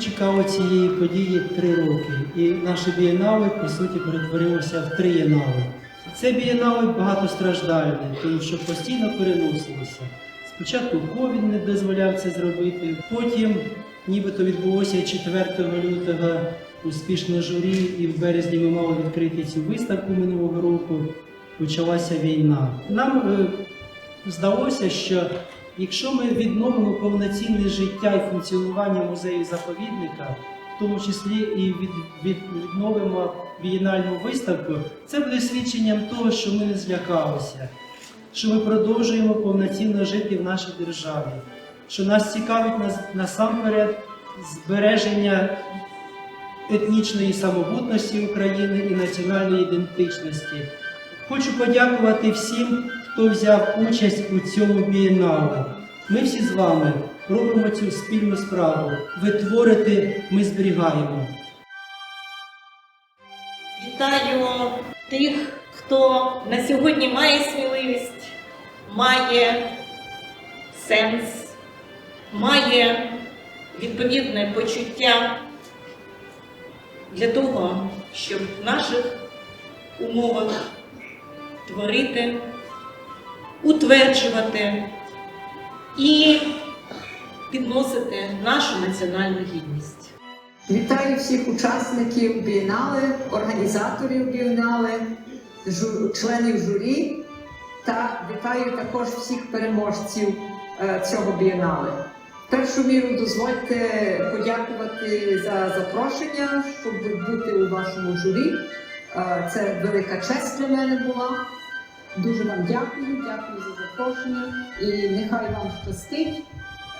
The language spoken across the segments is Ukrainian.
чекали цієї події три роки, і наше бієнале, по суті, перетворилося в три єнали. Це бієнале багатостраждальне, тому що постійно переносилося. Спочатку ковід не дозволяв це зробити, потім нібито відбулося 4 лютого успішне журі, і в березні ми мали відкрити цю виставку минулого року. Почалася війна. Нам е, здалося, що якщо ми відновимо повноцінне життя і функціонування музею заповідника, в тому числі і від, від, відновимо бієнальну виставку, це буде свідченням того, що ми не злякалися, що ми продовжуємо повноцінно жити в нашій державі, що нас цікавить нас, насамперед збереження етнічної самобутності України і національної ідентичності. Хочу подякувати всім, хто взяв участь у цьому бієнале. Ми всі з вами робимо цю спільну справу. Ви творите, ми зберігаємо. Вітаю тих, хто на сьогодні має сміливість, має сенс, має відповідне почуття для того, щоб в наших умовах творити, утверджувати і підносити нашу національну гідність. Вітаю всіх учасників бієнале, організаторів бієнале, членів журі та вітаю також всіх переможців е, цього бієнале. Першу міру дозвольте подякувати за запрошення, щоб бути у вашому журі. Е, Це велика честь для мене була. Дуже вам дякую, дякую за запрошення і нехай вам щастить.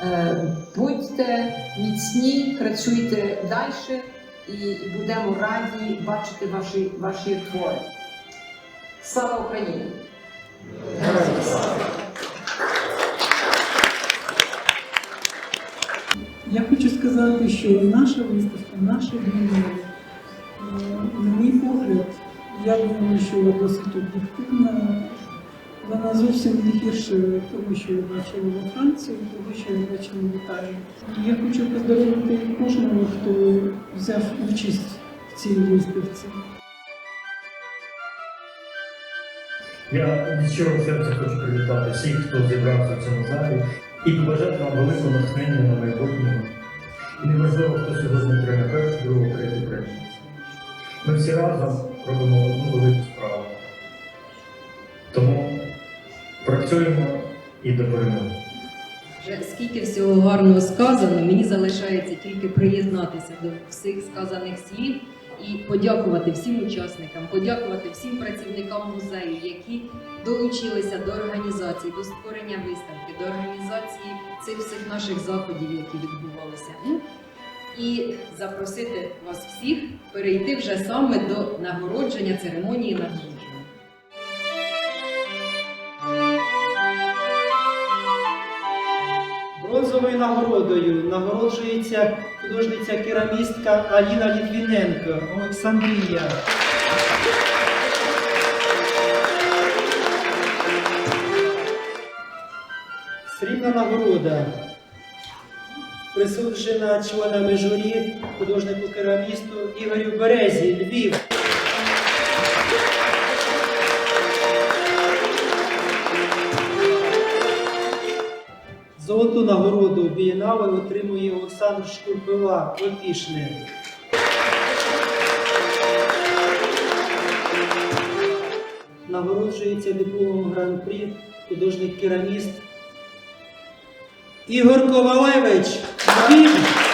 Е, Будьте міцні, працюйте далі і будемо раді бачити ваші, ваші твори. Слава Україні! Я хочу сказати, що наша виставка, наша війна, я думаю, що вона досить об'єктивна. Вона зовсім не гірше того, що я бачила во Франції, того, що я бачила в Італії. Я хочу поздоровити кожного, хто взяв участь в цій виставці. Я від серця хочу привітати всіх, хто зібрався в цьому залі, і побажати вам великого натхнення на майбутнього. І неважливо, хто сьогодні отримає першу, другу, третю премію. Ми всі разом робимо одну велику справу. Тому працюємо і до перемоги. Вже скільки всього гарного сказано, мені залишається тільки приєднатися до всіх сказаних слів і подякувати всім учасникам, подякувати всім працівникам музею, які долучилися до організації, до створення виставки, до організації цих всіх наших заходів, які відбувалися. І запросити вас всіх перейти вже саме до нагородження церемонії нагородження. Бронзовою нагородою нагороджується художниця керамістка Аліна Літвіненко, Олександрія. Срібна нагорода присуджена членами журі художнику керамісту Ігорю Березі, Львів. Золоту нагороду бієнале отримує Олександр Шкурпила, Опішне. Нагороджується дипломом гран-прі художник-кераміст Ігор Ковалевич. Львів.